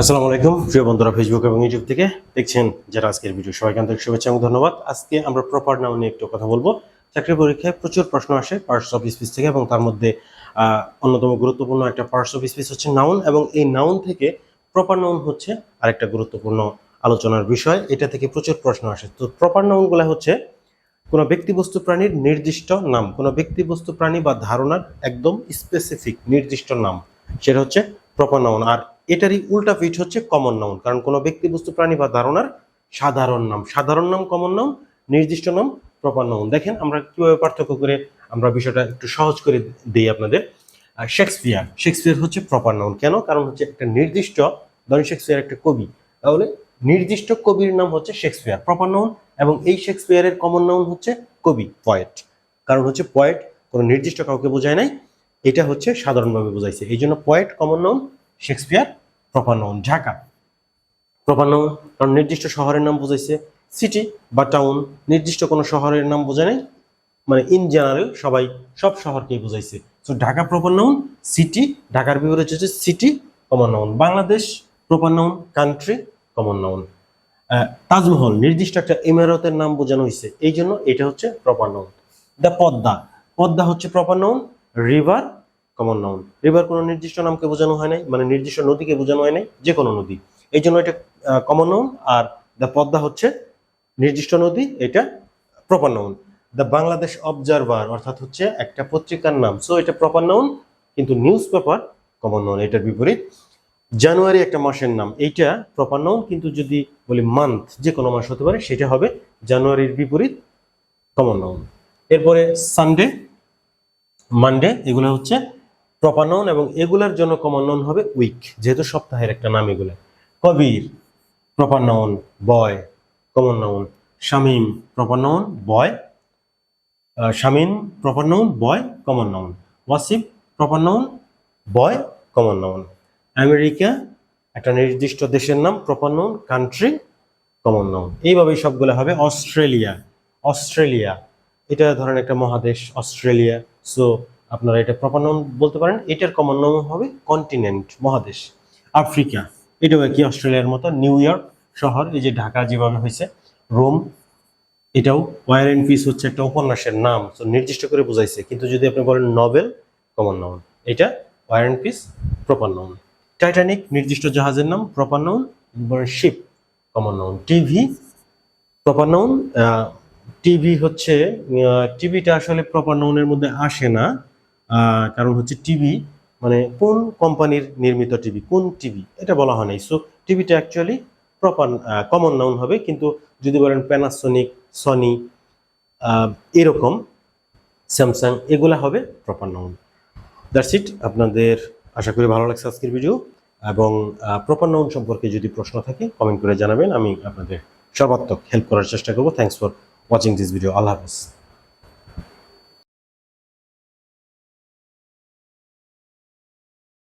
আসসালামু আলাইকুম। প্রিয় বন্ধুরা ফেসবুক এবং ইউটিউব থেকে দেখছেন যারা আজকের ভিডিও সবাইকে আন্তরিক শুভেচ্ছা এবং ধন্যবাদ। আজকে আমরা প্রপার নাউন নিয়ে একটু কথা বলব। চাকরি পরীক্ষায় প্রচুর প্রশ্ন আসে পার্টস অফ স্পিচ থেকে এবং তার মধ্যে অন্যতম গুরুত্বপূর্ণ একটা পার্টস অফ স্পিচ হচ্ছে নাউন এবং এই নাউন থেকে প্রপার নাউন হচ্ছে আরেকটা গুরুত্বপূর্ণ আলোচনার বিষয়। এটা থেকে প্রচুর প্রশ্ন আসে। তো প্রপার নাউনগুলো হচ্ছে কোনো ব্যক্তিবস্তু প্রাণীর নির্দিষ্ট নাম, কোনো ব্যক্তিবস্তু প্রাণী বা ধারণার একদম স্পেসিফিক নির্দিষ্ট নাম। সেটা হচ্ছে প্রপার নাউন আর এটারই উল্টা পিঠ হচ্ছে কমন নাউন কারণ কোনো ব্যক্তিবস্তু প্রাণী বা ধারণার সাধারণ নাম সাধারণ নাম কমন নাম নির্দিষ্ট নাম প্রপার নাউন দেখেন আমরা কীভাবে পার্থক্য করে আমরা বিষয়টা একটু সহজ করে দিই আপনাদের। শেক্সপিয়ার শেক্সপিয়ার হচ্ছে প্রপার নাউন কেন? কারণ হচ্ছে একটা নির্দিষ্ট, ধরেন শেক্সপিয়ার একটা কবি, তাহলে নির্দিষ্ট কবির নাম হচ্ছে শেক্সপিয়ার প্রপার নাউন এবং এই শেক্সপিয়ারের কমন নাউন হচ্ছে কবি পয়েট কারণ হচ্ছে পয়েট কোনো নির্দিষ্ট কাউকে বোঝায় নাই, এটা হচ্ছে সাধারণভাবে বোঝাইছে। এই জন্য poet common noun Shakespeare proper noun Dhaka. Proper noun কারণ নির্দিষ্ট শহরের নাম বোঝাইছে সিটি বা টাউন নির্দিষ্ট কোনো শহরের নাম বোঝায় নাই। মানে ইন জেনারেল সবাই সব শহরকেই বোঝাইছে। So Dhaka proper noun city ঢাকার বিপরীত হচ্ছে city common noun Bangladesh proper noun country common noun Taj Mahal, নির্দিষ্ট একটা ইমারতের নাম বোঝানো হয়েছে এই জন্য এটা হচ্ছে proper noun the Padma Padma হচ্ছে proper noun river common noun river কোনো নির্দিষ্ট নামকে বোঝানো হয় নাই মানে নির্দিষ্ট নদীকে বোঝানো হয় নাই যে কোনো নদী। এই জন্য এটা কমন নাউন আর দ্য পদ্মা হচ্ছে নির্দিষ্ট নদী, এটা proper noun the Bangladesh Observer অর্থাৎ হচ্ছে একটা পত্রিকার নাম। সো এটা প্রপার নাউন কিন্তু নিউজ পেপার কমন নাউন এটার বিপরীত। জানুয়ারি একটা মাসের নাম, এইটা প্রপার নাউন কিন্তু যদি বলি মান্থ যে কোনো মাস হতে পারে, সেটা হবে জানুয়ারির বিপরীত কমন নাউন এরপরে সানডে মানডে এগুলো হচ্ছে প্রপার নাউন এবং এগুলার জন্য কমন নাউন হবে উইক যেহেতু সপ্তাহের একটা নাম এগুলা। Kabir proper noun boy common noun Shamim proper noun boy Shamin proper noun boy common noun Wasif proper noun boy common noun America, একটা নির্দিষ্ট দেশের নাম proper noun country common noun এইভাবেই সবগুলো হবে। Australia Australia. এটা ধরেন একটা মহাদেশ, অস্ট্রেলিয়া। সো আপনারা এটা প্রপার নাউন বলতে পারেন, এটার কমন নাউন হবে কন্টিনেন্ট মহাদেশ। আফ্রিকা, এটাও কি অস্ট্রেলিয়ার মতো, নিউ ইয়র্ক শহর, এই যে ঢাকা যেভাবে হয়েছে, রোম, এটাও ওয়ার অ্যান্ড পিস হচ্ছে একটা উপন্যাসের নাম তো নির্দিষ্ট করে বোঝাইছে। কিন্তু যদি আপনি বলেন নভেল কমন নাউন এটা war and peace proper noun Titanic নির্দিষ্ট জাহাজের নাম proper noun ship common noun TV proper noun TV হচ্ছে টিভিটা আসলে প্রপার নাউনের মধ্যে আসে না। কারণ হচ্ছে টিভি মানে কোন কোম্পানির নির্মিত টিভি কোন টিভি এটা বলা হয় নাই। সো টিভিটা অ্যাকচুয়ালি প্রপার কমন নাউন হবে, কিন্তু যদি বলেন প্যানাসোনিক সনি এরকম স্যামসাং এগুলা হবে প্রপার নাউন দ্যাটস ইট আপনাদের আশা করি ভালো লাগছে আজকের ভিডিও এবং প্রপার নাউন সম্পর্কে যদি প্রশ্ন থাকে কমেন্ট করে জানাবেন। আমি আপনাদের সর্বাত্মক হেল্প করার চেষ্টা করব। Thanks for watching this video Allah Hafiz.